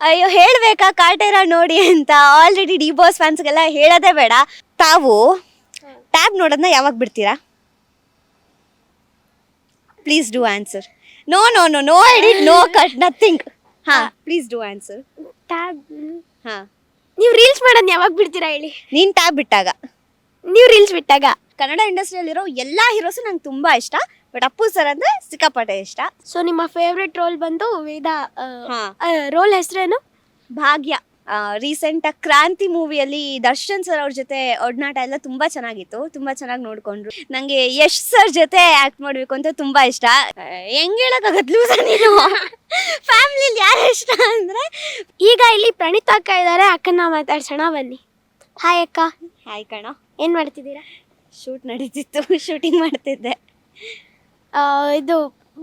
ಅಯ್ಯೋ ಹೇಳ್ಬೇಕಾ? ಕಾಟೇರ ನೋಡಿ ಅಂತ ಆಲ್ರೆಡಿ ಡಿ ಬಾಸ್ ಫ್ಯಾನ್ಸ್ಗೆಲ್ಲ ಹೇಳೋದೇ ಬೇಡ. ತಾವು ಟ್ಯಾಬ್ ನೋಡೋದನ್ನ ಯಾವಾಗ ಬಿಡ್ತೀರಾ? Please do answer no no no no edit no cut nothing ಹಾ ಪ್ಲೀಸ್ ಡೂ ಆನ್ಸರ್ ಟ್ಯಾಬ್ ಹಾ. ನೀವು ರೀಲ್ಸ್ ಮಾಡೋದು ಯಾವಾಗ ಬಿಡ್ತೀರಾ ಹೇಳಿ? ನೀನು ಟ್ಯಾಬ್ ಬಿಟ್ಟಾಗ. ನೀವು ರೀಲ್ಸ್ ಬಿಟ್ಟಾಗ. ಕನ್ನಡ ಇಂಡಸ್ಟ್ರಿಯಲ್ಲಿರೋ ಎಲ್ಲ ಹೀರೋಸು ನಂಗೆ ತುಂಬ ಇಷ್ಟ. ಬಟ್ ಅಪ್ಪು ಸರ್ ಅಂದ್ರೆ ಸಿಕ್ಕಾಪಟ್ಟೆ ಇಷ್ಟ. ಸೊ ನಿಮ್ಮ ಫೇವ್ರೆಟ್ ರೋಲ್ ಬಂದು ವೇದ ಹಾ. ರೋಲ್ ಹೆಸರೇನು? ಭಾಗ್ಯ. ರೀಸೆಂಟ್ ಕ್ರಾಂತಿ ಮೂವಿಯಲ್ಲಿ ದರ್ಶನ್ ಸರ್ ಅವ್ರ ಜೊತೆ ಒಡನಾಟ ಎಲ್ಲ ತುಂಬಾ ಚೆನ್ನಾಗಿತ್ತು. ತುಂಬಾ ಚೆನ್ನಾಗಿ ನೋಡ್ಕೊಂಡ್ರು. ನಂಗೆ ಯಶ್ ಸರ್ ಜೊತೆ ಆಕ್ಟ್ ಮಾಡ್ಬೇಕು ಅಂತ ತುಂಬಾ ಇಷ್ಟ. ಆ, ಹೆಂಗ್ ಹೇಳಕ್ಕಾಗತ್ ಲೂಸ ನೀನು? ಫ್ಯಾಮಿಲಿಲಿ ಯಾರು ಇಷ್ಟ ಅಂದ್ರೆ? ಈಗ ಇಲ್ಲಿ ಪ್ರಣೀತ್ ಅಕ್ಕ ಇದ್ದಾರೆ ಅಕ್ಕನ ಮಾತಾಡ್ಸೋಣ ಬನ್ನಿ. ಹಾಯ್ ಅಕ್ಕ. ಹಾಯ್ ಕಣ. ಏನು ಮಾಡ್ತಿದ್ದೀರಾ? ಶೂಟ್ ನಡೀತಿತ್ತು. ಶೂಟಿಂಗ್ ಮಾಡ್ತಿದ್ದೆ. ಇದು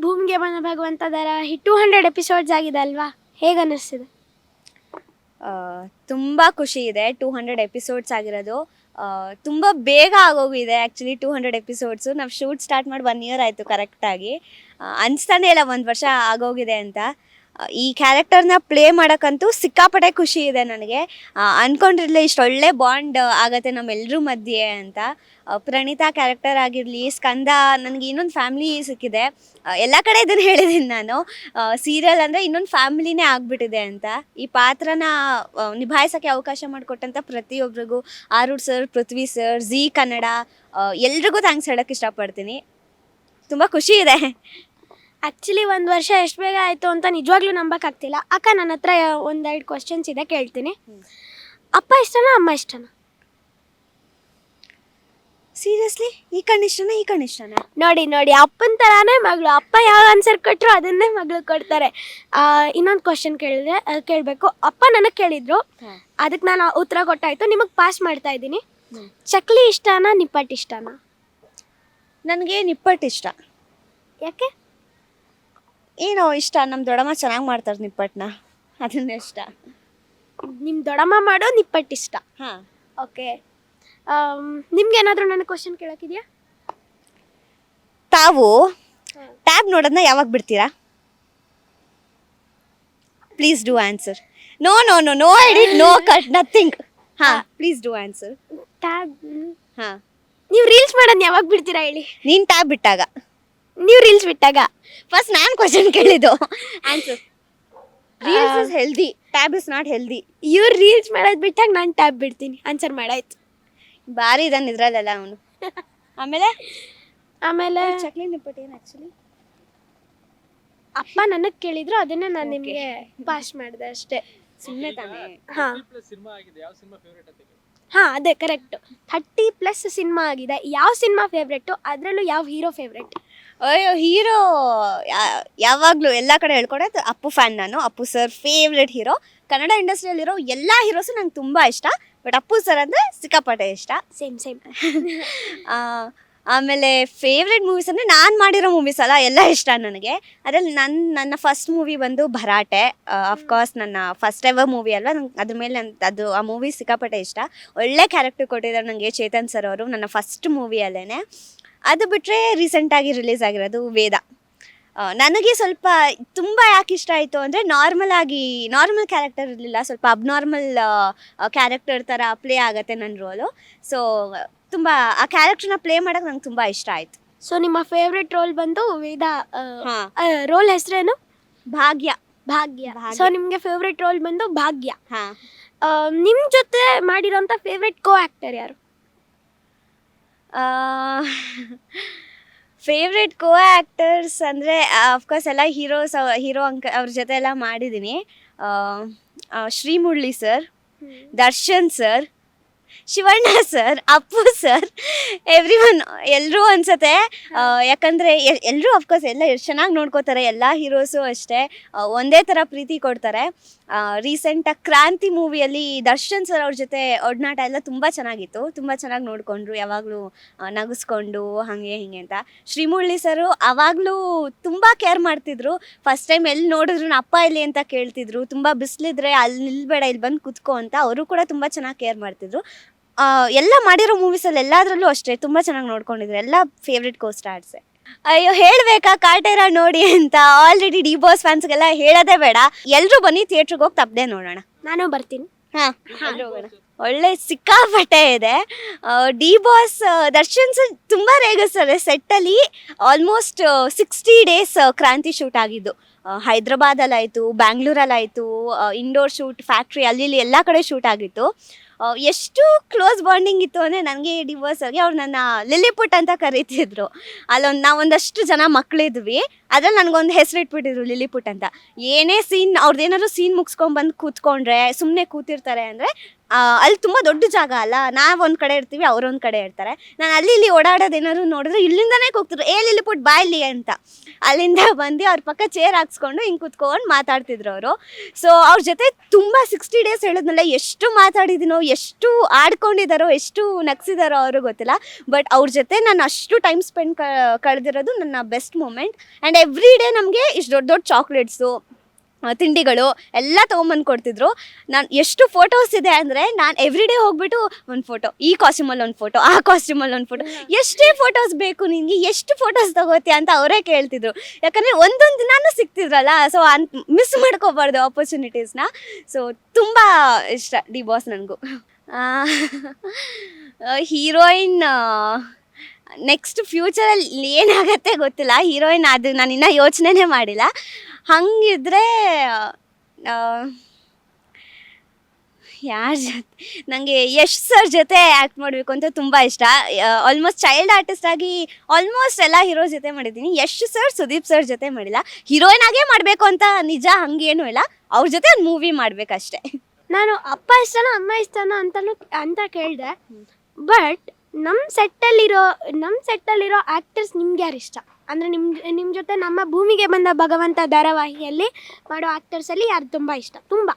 ಭೂಮಿಗೆ ಬಂದ ಭಗವಂತದರ ಟೂ ಹಂಡ್ರೆಡ್ ಎಪಿಸೋಡ್ಸ್ ಆಗಿದೆ ಅಲ್ವಾ? ಹೇಗೆ ಅನ್ನಿಸ್ತಿದೆ? ತುಂಬಾ ಖುಷಿ ಇದೆ ಟೂ ಹಂಡ್ರೆಡ್ ಎಪಿಸೋಡ್ಸ್ ಆಗಿರೋದು. ತುಂಬಾ ಬೇಗ ಆಗೋಗಿದೆ ಆ್ಯಕ್ಚುಲಿ ಟೂ ಹಂಡ್ರೆಡ್ ಎಪಿಸೋಡ್ಸು ನಾವು ಶೂಟ್ ಸ್ಟಾರ್ಟ್ ಮಾಡಿ ಒನ್ ಇಯರ್ ಆಯಿತು ಕರೆಕ್ಟಾಗಿ ಅನಿಸ್ತಾನೆ ಇಲ್ಲ ಒಂದು ವರ್ಷ ಆಗೋಗಿದೆ ಅಂತ. ಈ ಕ್ಯಾರೆಕ್ಟರ್ನ ಪ್ಲೇ ಮಾಡೋಕ್ಕಂತೂ ಸಿಕ್ಕಾಪಟ್ಟೆ ಖುಷಿ ಇದೆ ನನಗೆ. ಅನ್ಕೊಂಡಿರಲಿಲ್ಲ ಇಷ್ಟೊಳ್ಳೆ ಬಾಂಡ್ ಆಗತ್ತೆ ನಮ್ಮೆಲ್ಲರ ಮಧ್ಯೆ ಅಂತ. ಪ್ರಣೀತಾ ಕ್ಯಾರೆಕ್ಟರ್ ಆಗಿರಲಿ, ಸ್ಕಂದ, ನನಗೆ ಇನ್ನೊಂದು ಫ್ಯಾಮಿಲಿ ಸಿಕ್ಕಿದೆ. ಎಲ್ಲ ಕಡೆ ಇದನ್ನು ಹೇಳಿದ್ದೀನಿ ನಾನು. ಸೀರಿಯಲ್ ಅಂದರೆ ಇನ್ನೊಂದು ಫ್ಯಾಮಿಲಿನೇ ಆಗಿಬಿಟ್ಟಿದೆ ಅಂತ. ಈ ಪಾತ್ರನ ನಿಭಾಯಿಸೋಕ್ಕೆ ಅವಕಾಶ ಮಾಡಿಕೊಟ್ಟಂಥ ಪ್ರತಿಯೊಬ್ಬರಿಗೂ Aarudh sir Prithvi sir Zee Kannada ಎಲ್ರಿಗೂ ಥ್ಯಾಂಕ್ಸ್ ಹೇಳೋಕ್ಕೆ ಇಷ್ಟಪಡ್ತೀನಿ. ತುಂಬ ಖುಷಿ ಇದೆ. ಆ್ಯಕ್ಚುಲಿ ಒಂದು ವರ್ಷ ಎಷ್ಟು ಬೇಗ ಆಯಿತು ಅಂತ ನಿಜವಾಗ್ಲೂ ನಂಬಕ್ಕಾಗ್ತಿಲ್ಲ. ಅಕ್ಕ ನನ್ನ ಹತ್ರ ಒಂದೆರಡು ಕ್ವಶನ್ಸ್ ಇದೆ ಕೇಳ್ತೀನಿ. ಅಪ್ಪ ಇಷ್ಟನಾ ಅಮ್ಮ ಇಷ್ಟನಾ? ಸೀರಿಯಸ್ಲಿ ಈ ಕಣ್ಣಿಷ್ಟನ ಈ ಕಣ್ಣಿಷ್ಟನ ನೋಡಿ ನೋಡಿ ಅಪ್ಪನ ಥರಾನೇ ಮಗಳು. ಅಪ್ಪ ಯಾವ ಆನ್ಸರ್ ಕೊಟ್ಟರು ಅದನ್ನೇ ಮಗಳು ಕೊಡ್ತಾರೆ. ಇನ್ನೊಂದು ಕ್ವಶನ್ ಕೇಳಿದ್ರೆ ಕೇಳಬೇಕು. ಅಪ್ಪ ನನಗೆ ಕೇಳಿದ್ರು ಅದಕ್ಕೆ ನಾನು ಉತ್ತರ ಕೊಟ್ಟಾಯ್ತು ನಿಮಗೆ ಪಾಸ್ ಮಾಡ್ತಾ ಇದ್ದೀನಿ. ಚಕ್ಲಿ ಇಷ್ಟನಾ ನಿಪ್ಪಟ್ಟು ಇಷ್ಟನಾ? ನನಗೆ ನಿಪ್ಪಟ್ಟು ಇಷ್ಟ. ಯಾಕೆ? ಏನೋ ಇಷ್ಟ ನಮ್ಮ ದೊಡ್ಡಮ್ಮ ಚೆನ್ನಾಗಿ ಮಾಡ್ತಾರೆ ನಿಪ್ಪಟ್ಟನ್ನ ಅದನ್ನ ಇಷ್ಟ. ನಿಮ್ಮ ದೊಡಮ್ಮ ಮಾಡೋ ನಿಪ್ಪಟ್ಟು ಇಷ್ಟ. ಹಾಂ. ಓಕೆ. ನಿಮ್ಗೆ ಏನಾದರೂ ನನಗೆ ಕ್ವಶನ್ ಕೇಳೋಕ್ಕಿದೆಯಾ? ತಾವು ಟ್ಯಾಬ್ ನೋಡೋದನ್ನ ಯಾವಾಗ ಬಿಡ್ತೀರಾ? Please do answer no no no no I edit no cut nothing ಹಾ ಪ್ಲೀಸ್ ಡೂ ಆನ್ಸರ್ ಟ್ಯಾಬ್? ಹಾ. ನೀವು ರೀಲ್ಸ್ ಮಾಡೋದು ಯಾವಾಗ ಬಿಡ್ತೀರಾ ಹೇಳಿ? ನೀನು ಟ್ಯಾಬ್ ಬಿಟ್ಟಾಗ. ನೀವು ರೀಲ್ಸ್ ಬಿಟ್ಟಾಗ ಫಸ್ಟ್ ನಾನು ಕ್ವಶನ್ ಕೇಳಿದ್ದು. Answer reels is healthy tab is not healthy ಇವ್ರು ರೀಲ್ಸ್ ಮಾಡೋದು ಬಿಟ್ಟಾಗ ನಾನು ಟ್ಯಾಬ್ ಬಿಡ್ತೀನಿ. ಆನ್ಸರ್ ಮಾಡಾಯ್ತು. ಭಾರಿ ಇದಾನೆ ಇದ್ರಲ್ಲೆಲ್ಲ ಅವನು. ಆಮೇಲೆ? ಆಮೇಲೆ? ಚಕ್ಲಿ ನಿಪ್ಪಟ್ಟು ಏನು ಆ್ಯಕ್ಚುಲಿ ಅಪ್ಪ ನನಗೆ ಕೇಳಿದ್ರು ಅದನ್ನ ನಾನು ನಿಮಗೆ ಪಾಸ್ ಮಾಡಿದೆ ಅಷ್ಟೇ. ಸುಮ್ಮನೆ ತಾನೇ. ಹಾಂ. ಸಿನಿಮಾ ಆಗಿದೆ ಯಾವ ಸಿನಿಮಾ ಫೇವರೇಟ್ ಅಂತ ಕೇಳಿ. ಹಾಂ ಅದೇ ಕರೆಕ್ಟ್ ಥರ್ಟಿ ಪ್ಲಸ್ ಸಿನಿಮಾ ಆಗಿದೆ ಯಾವ ಸಿನಿಮಾ ಫೇವ್ರೆಟ್ ಅದರಲ್ಲೂ ಯಾವ ಹೀರೋ ಫೇವ್ರೆಟ್ ಅಯ್ಯೋ ಹೀರೋ. ಯಾವಾಗಲೂ ಎಲ್ಲ ಕಡೆ ಹೇಳ್ಕೊಡೆ ಅಪ್ಪು ಫ್ಯಾನ್ ನಾನು. Appu sir favourite hero Kannada ಇಂಡಸ್ಟ್ರಿಯಲ್ಲಿರೋ ಎಲ್ಲ ಹೀರೋಸು ನಂಗೆ ತುಂಬ ಇಷ್ಟ. ಬಟ್ ಅಪ್ಪು ಸರ್ ಅಂದರೆ ಸಿಕ್ಕಾಪಟ್ಟೆ ಇಷ್ಟ. ಸೇಮ್ ಸೇಮ್ ಆ, ಆಮೇಲೆ ಫೇವ್ರೆಟ್ ಮೂವೀಸ್ ಅಂದರೆ ನಾನು ಮಾಡಿರೋ ಮೂವೀಸ್ ಅಲ್ಲ, ಎಲ್ಲ ಇಷ್ಟ ನನಗೆ. ಅದರಲ್ಲಿ ನನ್ನ ನನ್ನ ಫಸ್ಟ್ ಮೂವಿ ಬಂದು ಭರಾಟೆ. ಅಫ್ಕೋರ್ಸ್ ನನ್ನ ಫಸ್ಟ್ ಎವರ್ ಮೂವಿ ಅಲ್ವಾ ನಂಗೆ ಅದ್ರ ಮೇಲೆ ನನ್ನ ಅದು ಆ ಮೂವಿ ಸಿಕ್ಕಾಪಟ್ಟೆ ಇಷ್ಟ. ಒಳ್ಳೆ ಕ್ಯಾರೆಕ್ಟರ್ ಕೊಟ್ಟಿದ್ದಾರೆ ನನಗೆ ಚೇತನ್ ಸರ್ ಅವರು, ನನ್ನ ಫಸ್ಟ್ ಮೂವಿಯಲ್ಲೇ ಅದು ಬಿಟ್ಟರೆ ರೀಸೆಂಟಾಗಿ ರಿಲೀಸ್ ಆಗಿರೋದು ವೇದ. ನನಗೆ ಸ್ವಲ್ಪ ತುಂಬ ಯಾಕೆ ಇಷ್ಟ ಆಯಿತು ಅಂದರೆ ನಾರ್ಮಲ್ ಆಗಿ ನಾರ್ಮಲ್ ಕ್ಯಾರೆಕ್ಟರ್ ಇರಲಿಲ್ಲ, ಸ್ವಲ್ಪ ಅಬ್ನಾರ್ಮಲ್ ಕ್ಯಾರೆಕ್ಟರ್ ಥರ ಪ್ಲೇ ಆಗುತ್ತೆ ನನ್ನ ರೋಲು ಸೊ ತುಂಬ ಆ ಕ್ಯಾರೆಕ್ಟರ್ನ ಪ್ಲೇ ಮಾಡೋಕೆ ನಂಗೆ ತುಂಬ ಇಷ್ಟ ಆಯಿತು. ಸೊ ನಿಮ್ಮ ಫೇವ್ರೆಟ್ ರೋಲ್ ಬಂದು ವೇದ ಹಾಂ. ರೋಲ್ ಹೆಸರೇನು? ಭಾಗ್ಯ. ಭಾಗ್ಯ. ಸೊ ನಿಮಗೆ ಫೇವ್ರೆಟ್ ರೋಲ್ ಬಂದು ಭಾಗ್ಯ. ಹಾಂ. ನಿಮ್ಮ ಜೊತೆ ಮಾಡಿರೋಂಥ ಫೇವ್ರೆಟ್ ಕೋ ಆ್ಯಕ್ಟರ್ ಯಾರು? ಫೇವ್ರೆಟ್ ಕೋ ಆ್ಯಕ್ಟರ್ಸ್ ಅಂದರೆ ಅಫ್ಕೋರ್ಸ್ ಎಲ್ಲ ಹೀರೋಸ್ ಹೀರೋ ಅಂಕ ಅವ್ರ ಜೊತೆ ಎಲ್ಲ ಮಾಡಿದ್ದೀನಿ Srimurali sir Darshan sir Shivanna sir Appu sir everyone ಎಲ್ಲರೂ ಅನ್ಸತ್ತೆ ಯಾಕಂದರೆ ಎಲ್ಲರೂ ಅಫ್ಕೋರ್ಸ್ ಎಲ್ಲ ಎಷ್ಟು ಚೆನ್ನಾಗಿ ನೋಡ್ಕೋತಾರೆ, ಎಲ್ಲ ಹೀರೋಸು ಅಷ್ಟೇ ಒಂದೇ ಥರ ಪ್ರೀತಿ ಕೊಡ್ತಾರೆ. ರೀಸೆಂಟಾಗಿ ಕ್ರಾಂತಿ ಮೂವಿಯಲ್ಲಿ ದರ್ಶನ್ ಸರ್ ಅವ್ರ ಜೊತೆ ಒಡನಾಟ ಎಲ್ಲ ತುಂಬ ಚೆನ್ನಾಗಿತ್ತು. ತುಂಬ ಚೆನ್ನಾಗಿ ನೋಡಿಕೊಂಡ್ರು, ಯಾವಾಗಲೂ ನಗಿಸ್ಕೊಂಡು, ಹಾಗೆ ಹಿಂಗೆ ಅಂತ. ಶ್ರೀಮುಳ್ಳಿ ಸರು ಅವಾಗಲೂ ತುಂಬ ಕೇರ್ ಮಾಡ್ತಿದ್ರು. ಫಸ್ಟ್ ಟೈಮ್ ಎಲ್ಲಿ ನೋಡಿದ್ರು ಅಪ್ಪ ಇಲ್ಲಿ ಅಂತ ಕೇಳ್ತಿದ್ರು. ತುಂಬ ಬಿಸಿಲಿದ್ರೆ ಅಲ್ಲಿ ನಿಲ್ಬೇಡ ಇಲ್ಲಿ ಬಂದು ಕುತ್ಕೋ ಅಂತ. ಅವರು ಕೂಡ ತುಂಬ ಚೆನ್ನಾಗಿ ಕೇರ್ ಮಾಡ್ತಿದ್ರು. ಎಲ್ಲ ಮಾಡಿರೋ ಮೂವೀಸಲ್ಲಿ ಎಲ್ಲಾದ್ರಲ್ಲೂ ಅಷ್ಟೇ ತುಂಬ ಚೆನ್ನಾಗಿ ನೋಡ್ಕೊಂಡಿದ್ರು. ಎಲ್ಲ ಫೇವ್ರೆಟ್ ಕೋ ಸ್ಟಾರ್ಸೆ ಅಯ್ಯೋ ಹೇಳ್ಬೇಕಾ? ಕಾಟೇರ ನೋಡಿ ಅಂತ ಆಲ್ರೆಡಿ ಡಿ ಬಾಸ್ ಫ್ಯಾನ್ಸ್ಗೆಲ್ಲ ಹೇಳೋದೇ ಬೇಡ. ಎಲ್ರು ಬನ್ನಿ ಥಿಯೇಟ್ರಿಗೆ ಹೋಗಿ ತಪ್ಪದೆ ನೋಡೋಣ. ನಾನು ಬರ್ತೀನಿ. ಹಾ. ಹೋಗೋಣ. ಒಳ್ಳೆ ಸಿಕ್ಕಾಪಟ್ಟೆ ಇದೆ. ಡಿ ಬಾಸ್ ದರ್ಶನ್ ಸರ್ ತುಂಬ ರೇಗಿಸ್ತಾರೆ ಸೆಟ್ಟಲ್ಲಿ almost sixty days Kranti shoot ಆಗಿದ್ದು. ಹೈದ್ರಾಬಾದಲ್ಲಾಯಿತು, ಬ್ಯಾಂಗ್ಳೂರಲ್ಲಾಯಿತು ಇಂಡೋರ್ ಶೂಟ್ ಫ್ಯಾಕ್ಟ್ರಿ ಅಲ್ಲಿ ಇಲ್ಲಿ ಎಲ್ಲ ಕಡೆ ಶೂಟ್ ಆಗಿತ್ತು. ಎಷ್ಟು ಕ್ಲೋಸ್ ಬಾಂಡಿಂಗ್ ಇತ್ತು ಅಂದರೆ ನನಗೆ ಡಿ ಬಾಸ್ ಆಗಿ ಅವ್ರು ನನ್ನ ಲಿಲಿಪುಟ್ ಅಂತ ಕರೀತಿದ್ರು. ಅಲ್ಲೊಂದು ನಾವೊಂದಷ್ಟು ಜನ ಮಕ್ಕಳಿದ್ವಿ ಅದ್ರಲ್ಲಿ ನನಗೊಂದು ಹೆಸರು ಇಟ್ಬಿಟ್ಟಿದ್ರು ಲಿಲಿಪುಟ್ ಅಂತ. ಏನೇ ಸೀನ್ ಅವ್ರದ್ದೇನಾದ್ರು ಸೀನ್ ಮುಗಿಸ್ಕೊಂಡ್ಬಂದು ಕೂತ್ಕೊಂಡ್ರೆ ಸುಮ್ಮನೆ ಕೂತಿರ್ತಾರೆ ಅಂದರೆ ಅಲ್ಲಿ ತುಂಬ ದೊಡ್ಡ ಜಾಗ ಅಲ್ಲ? ನಾವು ಒಂದು ಕಡೆ ಇರ್ತೀವಿ ಅವ್ರೊಂದು ಕಡೆ ಇರ್ತಾರೆ. ನಾನು ಅಲ್ಲಿ ಇಲ್ಲಿ ಓಡಾಡೋದೇನಾದ್ರು ನೋಡಿದ್ರೆ ಇಲ್ಲಿಂದನೇ ಕೂಗ್ತಿದ್ರು. ಏ ಲಿಲಿಪುಟ್ ಬಾ ಇಲ್ಲಿ ಅಂತ. ಅಲ್ಲಿಂದ ಬಂದು ಅವ್ರ ಪಕ್ಕ ಚೇರ್ ಹಾಕ್ಸ್ಕೊಂಡು ಹಿಂಗೆ ಕೂತ್ಕೊಂಡು ಮಾತಾಡ್ತಿದ್ರು ಅವರು. ಸೊ ಅವ್ರ ಜೊತೆ ತುಂಬ ಸಿಕ್ಸ್ಟಿ ಡೇಸ್ ಹೇಳಿದ್ನಲ್ಲ, ಎಷ್ಟು ಮಾತಾಡಿದ್ದೀನೋ ಎಷ್ಟು ಆಡ್ಕೊಂಡಿದ್ದಾರೋ ಎಷ್ಟು ನಗ್ಸಿದಾರೋ ಅವರು ಗೊತ್ತಿಲ್ಲ. ಬಟ್ ಅವ್ರ ಜೊತೆ ನಾನು ಅಷ್ಟು ಟೈಮ್ ಸ್ಪೆಂಡ್ ಕಳೆದಿರೋದು ನನ್ನ best moment and every day ನಮಗೆ ಇಷ್ಟು ದೊಡ್ಡ ದೊಡ್ಡ ಚಾಕ್ಲೇಟ್ಸು ತಿಂಡಿಗಳು ಎಲ್ಲ ತೊಗೊಂಬಂದು ಕೊಡ್ತಿದ್ರು. ನಾನು ಎಷ್ಟು ಫೋಟೋಸ್ ಇದೆ ಅಂದರೆ ನಾನು ಎವ್ರಿ ಡೇ ಹೋಗ್ಬಿಟ್ಟು ಒಂದು ಫೋಟೋ ಈ ಕಾಸ್ಟ್ಯೂಮಲ್ಲಿ ಒಂದು ಫೋಟೋ ಆ ಕಾಸ್ಟ್ಯೂಮಲ್ಲಿ ಒಂದು ಫೋಟೋ ಎಷ್ಟೇ ಫೋಟೋಸ್ ಬೇಕು ನಿನಗೆ, ಎಷ್ಟು ಫೋಟೋಸ್ ತಗೋತೀಯ ಅಂತ ಅವರೇ ಕೇಳ್ತಿದ್ರು. ಯಾಕಂದರೆ ಒಂದೊಂದು ದಿನಾನು ಸಿಗ್ತಿದ್ರಲ್ಲ ಸೊ ಅನ್ ಮಿಸ್ ಮಾಡ್ಕೋಬಾರ್ದು ಆಪರ್ಚುನಿಟೀಸ್ನ ಸೊ ತುಂಬ ಇಷ್ಟ ಡಿ ಬಾಸ್ ನನಗೂ. ಹೀರೋಯಿನ್ ನೆಕ್ಸ್ಟ್ ಫ್ಯೂಚರಲ್ಲಿ ಏನಾಗತ್ತೆ ಗೊತ್ತಿಲ್ಲ. ಹೀರೋಯಿನ್ ಅದು ನಾನು ಇನ್ನೂ ಯೋಚನೆನೇ ಮಾಡಿಲ್ಲ. ಹಂಗಿದ್ರೆ ಯಾರ ಜೊತೆ ನನಗೆ ಯಶ್ ಸರ್ ಜೊತೆ ಆ್ಯಕ್ಟ್ ಮಾಡಬೇಕು ಅಂತ ತುಂಬ ಇಷ್ಟ. ಆಲ್ಮೋಸ್ಟ್ ಚೈಲ್ಡ್ ಆರ್ಟಿಸ್ಟ್ ಆಗಿ ಆಲ್ಮೋಸ್ಟ್ ಎಲ್ಲ ಹೀರೋ ಜೊತೆ ಮಾಡಿದ್ದೀನಿ. ಯಶ್ ಸರ್ ಸುದೀಪ್ ಸರ್ ಜೊತೆ ಮಾಡಿಲ್ಲ. ಹೀರೋಯಿನ್ ಆಗೇ ಮಾಡಬೇಕು ಅಂತ ನಿಜ ಹಂಗೇನೂ ಇಲ್ಲ. ಅವ್ರ ಜೊತೆ ಒಂದು ಮೂವಿ ಮಾಡಬೇಕಷ್ಟೇ. ನಾನು ಅಪ್ಪ ಇಷ್ಟನೋ ಅಮ್ಮ ಇಷ್ಟನೋ ಅಂತಲೂ ಅಂತ ಕೇಳಿದೆ. ಬಟ್ ನಮ್ಮ ಸೆಟ್ಟಲ್ಲಿರೋ ನಮ್ಮ ಸೆಟ್ಟಲ್ಲಿರೋ ಆ್ಯಕ್ಟರ್ಸ್ ನಿಮ್ಗೆ ಯಾರು ಇಷ್ಟ? ಅಂದರೆ ನಿಮ್ಮ ನಿಮ್ಮ ಜೊತೆ ನಮ್ಮ ಭೂಮಿಗೆ ಬಂದ ಭಗವಂತ ಧಾರಾವಾಹಿಯಲ್ಲಿ ಮಾಡೋ ಆ್ಯಕ್ಟರ್ಸಲ್ಲಿ ಯಾರು ತುಂಬ ಇಷ್ಟ? ತುಂಬ.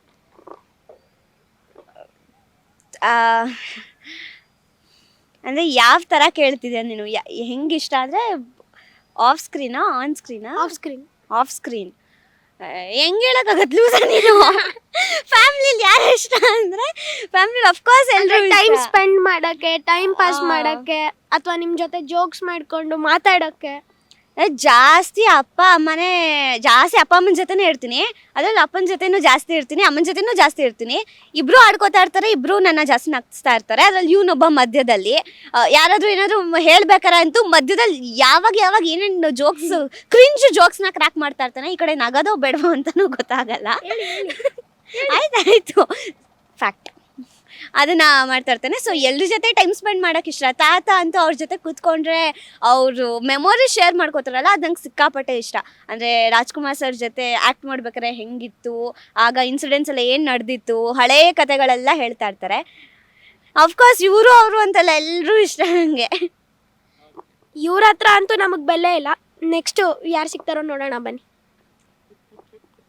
ಅಂದರೆ ಯಾವ ಥರ ಕೇಳ್ತಿದ್ಯಾ ನೀನು? ಹೆಂಗೆ ಇಷ್ಟ ಅಂದರೆ ಆಫ್ ಸ್ಕ್ರೀನಾ ಆನ್ ಸ್ಕ್ರೀನಾ ಆಫ್ ಸ್ಕ್ರೀನ್ ಆಫ್ ಸ್ಕ್ರೀನ್ ಹೆಂಗೆ ಹೇಳೋಕ್ಕಾಗತ್ತೆ ಲೂಸ ನೀನು? ಫ್ಯಾಮ್ಲಿಲಿ ಯಾರು ಇಷ್ಟ ಅಂದರೆ ಫ್ಯಾಮಿಲಿ ಅಫ್ಕೋರ್ಸ್ ಎಲ್ಲರೂ ಟೈಮ್ ಸ್ಪೆಂಡ್ ಮಾಡೋಕ್ಕೆ ಟೈಮ್ ಪಾಸ್ ಮಾಡೋಕ್ಕೆ ಅಥವಾ ನಿಮ್ಮ ಜೊತೆ ಜೋಕ್ಸ್ ಮಾಡಿಕೊಂಡು ಮಾತಾಡೋಕ್ಕೆ. ಜಾಸ್ತಿ ಅಪ್ಪ ಅಮ್ಮನೇ ಜಾಸ್ತಿ ಅಪ್ಪ ಅಮ್ಮನ ಜೊತೆನೇ ಇರ್ತೀನಿ. ಅದ್ರಲ್ಲಿ ಅಪ್ಪನ ಜೊತೆನೂ ಜಾಸ್ತಿ ಇರ್ತೀನಿ ಅಮ್ಮನ ಜೊತೆನೂ ಜಾಸ್ತಿ ಇರ್ತೀನಿ. ಇಬ್ರು ಆಡ್ಕೋತಾ ಇರ್ತಾರೆ ಇಬ್ರು ನನ್ನ ಜಾಸ್ತಿ ನಗ್ಸ್ತಾ ಇರ್ತಾರೆ. ಅದ್ರಲ್ಲಿ ಇವನೊಬ್ಬ ಮಧ್ಯದಲ್ಲಿ. ಯಾರಾದರೂ ಏನಾದರೂ ಹೇಳ್ಬೇಕಾರ ಅಂತೂ ಮಧ್ಯದಲ್ಲಿ ಯಾವಾಗ ಯಾವಾಗ ಏನೇನು ಜೋಕ್ಸ್ ಕ್ರಿಂಜ್ ಜೋಕ್ಸ್ನ ಕ್ರ್ಯಾಕ್ ಮಾಡ್ತಾ ಇರ್ತಾನೆ ಈ ಕಡೆ ನಗದೋ ಬೇಡವೋ ಅಂತಾನೂ ಗೊತ್ತಾಗಲ್ಲ. ಆಯ್ತು ಆಯಿತು ಫ್ಯಾಕ್ಟ್ ಅದನ್ನ ಮಾಡ್ತಾ ಇರ್ತೇನೆ. ಸೊ ಎಲ್ಲರ ಜೊತೆ ಟೈಮ್ ಸ್ಪೆಂಡ್ ಮಾಡೋಕೆ ಇಷ್ಟ. ತಾತ ಅಂತೂ ಅವ್ರ ಜೊತೆ ಕೂತ್ಕೊಂಡ್ರೆ ಅವರು ಮೆಮೊರಿ ಶೇರ್ ಮಾಡ್ಕೋತಾರಲ್ಲ, ಅದು ನಂಗೆ ಸಿಕ್ಕಾಪಟ್ಟೆ ಇಷ್ಟ. ಅಂದರೆ ರಾಜ್ಕುಮಾರ್ ಸರ್ ಜೊತೆ ಆ್ಯಕ್ಟ್ ಮಾಡ್ಬೇಕಾದ್ರೆ ಹೆಂಗಿತ್ತು, ಆಗ ಇನ್ಸಿಡೆಂಟ್ಸ್ ಎಲ್ಲ ಏನು ನಡೆದಿತ್ತು ಹಳೆಯ ಕತೆಗಳೆಲ್ಲ ಹೇಳ್ತಾ ಇರ್ತಾರೆ. ಅಫ್ಕೋರ್ಸ್ ಇವರು ಅವರು ಅಂತೆಲ್ಲ ಎಲ್ಲರೂ ಇಷ್ಟ ನನಗೆ ಇವ್ರ ಹತ್ರ ಅಂತೂ ನಮಗೆ ಬೆಲೆ ಇಲ್ಲ. ನೆಕ್ಸ್ಟು ಯಾರು ಸಿಗ್ತಾರೋ ನೋಡೋಣ ಬನ್ನಿ.